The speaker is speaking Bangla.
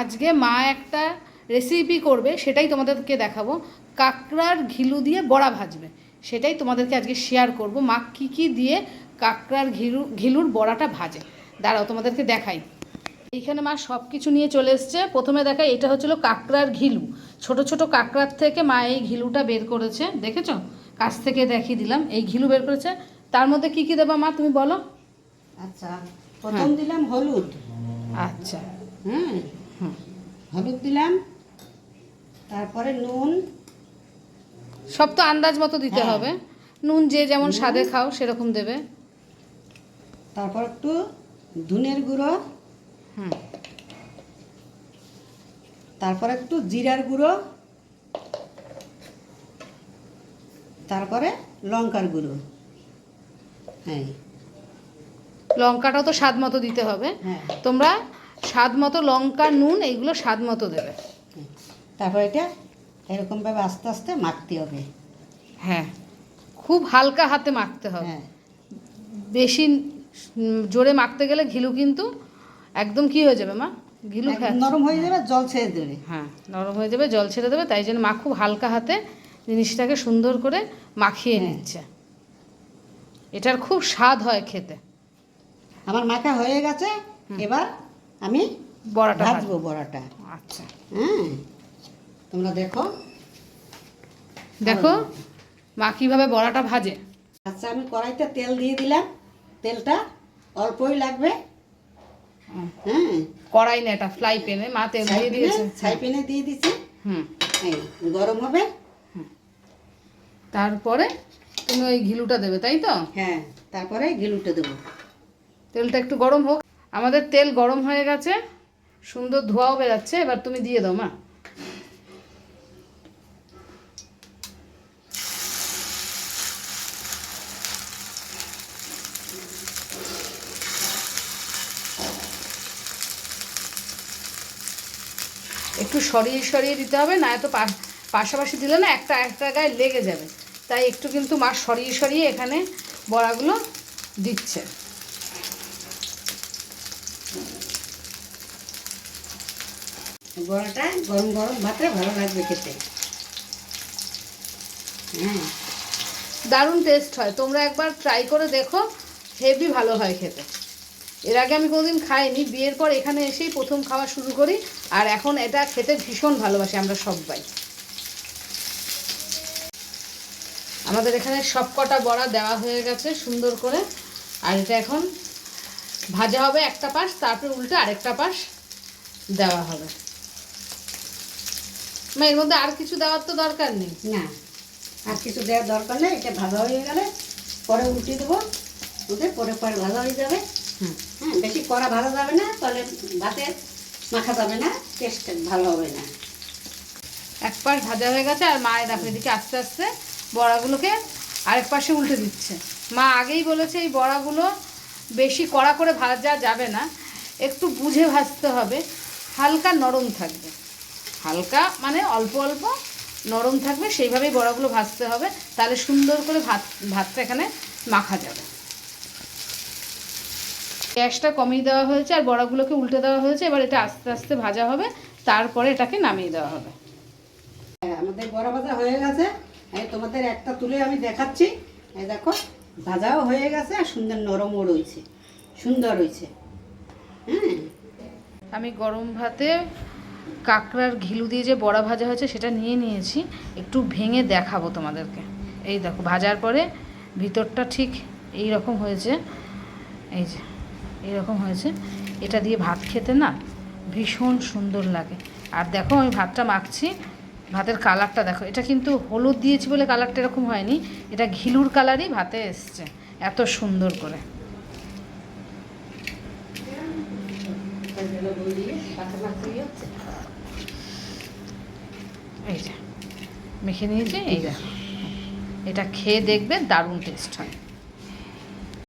আজকে মা একটা রেসিপি করবে সেটাই তোমাদেরকে দেখাবো। কাঁকড়ার ঘিলু দিয়ে বড়া ভাজবে। সেটাই তোমাদেরকে আজকে শেয়ার করব। মা কী কী দিয়ে কাঁকড়ার ঘিলু ঘিলুর বড়াটা ভাজে। দাঁড়াও তোমাদেরকে দেখাই। এইখানে মা সব কিছু নিয়ে চলে এসছে। প্রথমে দেখাই এটা হচ্ছিল কাঁকড়ার ঘিলু। ছোট ছোট কাঁকড়ার থেকে মা এই ঘিলুটা বের করেছে। দেখেছ? কাছ থেকে দেখিয়ে দিলাম। এই ঘিলু বের করেছে। তার মধ্যে কি কি দেবা মা তুমি বলো? আচ্ছা প্রথম দিলাম হলুদ। আচ্ছা। হ্যাঁ হলুদ দিলাম। তারপরে নুন। সব তো আন্দাজ মতো দিতে হ্যাঁ। হবে। নুন যে যেমন স্বাদে খাও সেরকম দেবে। তারপর একটু ধনের গুঁড়ো। হুম। তারপর একটু জিরার গুঁড়ো। তারপরে লঙ্কার গুঁড়ো। হ্যাঁ। লঙ্কাটাও তো স্বাদ মতো দিতে হবে। হ্যাঁ। তোমরা স্বাদ মতো লঙ্কা নুন এইগুলো স্বাদ মতো দেবে। তারপর এটা এরকমভাবে আস্তে আস্তে মাখতে হবে। হ্যাঁ খুব হালকা হাতে মাখতে হবে। হ্যাঁ। বেশি জোরে মাখতে গেলে ঘিলু কিন্তু একদম কি হয়ে যাবে মা? ঘিলু নরম হয়ে যাবে জল ছেড়ে দেবে। হ্যাঁ নরম হয়ে যাবে জল ছেড়ে দেবে তাই জন্য মা খুব হালকা হাতে জিনিসটাকে সুন্দর করে মাখিয়ে হ্যাঁ। নিচ্ছে। এটার খুব স্বাদ হয় খেতে। আমার মাখা হয়ে গেছে এবার আমি বড়াটা ভাজবো। বড়াটা। আচ্ছা। হ্যাঁ। তোমরা দেখো। দেখো মা কীভাবে বড়াটা ভাজে। আচ্ছা আমি কড়াইতে তেল দিয়ে দিলাম। তেলটা অল্পই লাগবে। হ্যাঁ। কড়াই না এটা ফ্লাই প্যানে। মা তেল দিয়ে দিয়েছে। ছাই পেনে দিয়ে দিচ্ছি হুম। গরম হবে। তারপরে তুমি ওই ঘিলুটা দেবে তাই তো? হ্যাঁ তারপরে ঘিলুটা দেবো। তেলটা একটু গরম হোক। আমাদের তেল গরম হয়ে গেছে, সুন্দর ধোঁয়াও বেরাচ্ছে, এবার তুমি দিয়ে দাও, মা। একটু সরিয়ে সরিয়ে দিতে হবে, না এত পাশাপাশি দিলে না একটা একটা গায়ে লেগে যাবে। তাই একটু কিন্তু মা সরিয়ে সরিয়ে এখানে বড়াগুলো দিচ্ছে। বড়াটা গরম গরম ভাতে ভালো লাগবে খেতে। হ্যাঁ। দারুণ টেস্ট হয়। তোমরা একবার ট্রাই করে দেখো, হেভি ভালো হয় খেতে। এর আগে আমি কোনোদিন খাইনি, বিয়ের পর এখানে এসেই প্রথম খাওয়া শুরু করি, আর এখন এটা খেতে ভীষণ ভালোবাসি আমরা সবাই। আমাদের এখানে সব কটা বড়া দেওয়া হয়ে গেছে সুন্দর করে, আর এটা এখন ভাজা হবে একটা পাশ, তারপরে উল্টে আরেকটা পাশ দেওয়া হবে। মা, এর মধ্যে আর কিছু দেওয়ার তো দরকার নেই। না আর কিছু দেওয়ার দরকার নেই এটা ভালো হয়ে গেলে পরে উল্টে দেবো। উঠে পরে পরে ভালো হয়ে যাবে। হ্যাঁ বেশি কড়া ভালো যাবে না তাহলে ভাতে মাখা যাবে না টেস্ট ভালো হবে না। এক পাশ ভাজা হয়ে গেছে আর মা দেখো এদিকে আস্তে আস্তে বড়াগুলোকে আরেক পাশে উল্টে দিচ্ছে। মা আগেই বলেছে এই বড়াগুলো বেশি কড়া করে ভাজা যাবে না একটু বুঝে ভাজতে হবে হালকা নরম থাকবে। হালকা মানে অল্প অল্প নরম থাকবে সেইভাবেই বড়াগুলো ভাজতে হবে। তাহলে সুন্দর করে ভাত ভাতটা এখানে মাখা যাবে। গ্যাসটা কমিয়ে দেওয়া হয়েছে আর বড়াগুলোকে উল্টে দেওয়া হয়েছে। এবার এটা আস্তে আস্তে ভাজা হবে তারপরে এটাকে নামিয়ে দেওয়া হবে। হ্যাঁ, আমাদের বড়া ভাজা হয়ে গেছে। এই তোমাদের একটা তুলে আমি দেখাচ্ছি। এই দেখো ভাজাও হয়ে গেছে আর সুন্দর নরমও রয়েছে। সুন্দর হয়েছে। হ্যাঁ। আমি গরম ভাতে কাঁকড়ার ঘিলু দিয়ে যে বড়া ভাজা হয়েছে সেটা নিয়ে নিয়েছি। একটু ভেঙে দেখাবো তোমাদেরকে। এই দেখো, ভাজার পরে ভিতরটা ঠিক এই রকম হয়েছে। এই যে এই রকম হয়েছে। এটা দিয়ে ভাত খেতে না ভীষণ সুন্দর লাগে। আর দেখো, আমি ভাতটা মাখছি। ভাতের কালারটা দেখো, এটা কিন্তু হলুদ দিয়েছি বলে কালারটা এরকম হয়নি। এটা ঘিলুর কালারই ভাতে এসছে, এত সুন্দর করে যে মেখে নিয়েছি এই দেখো। এটা খেয়ে দেখবেন দারুণ টেস্ট হয়।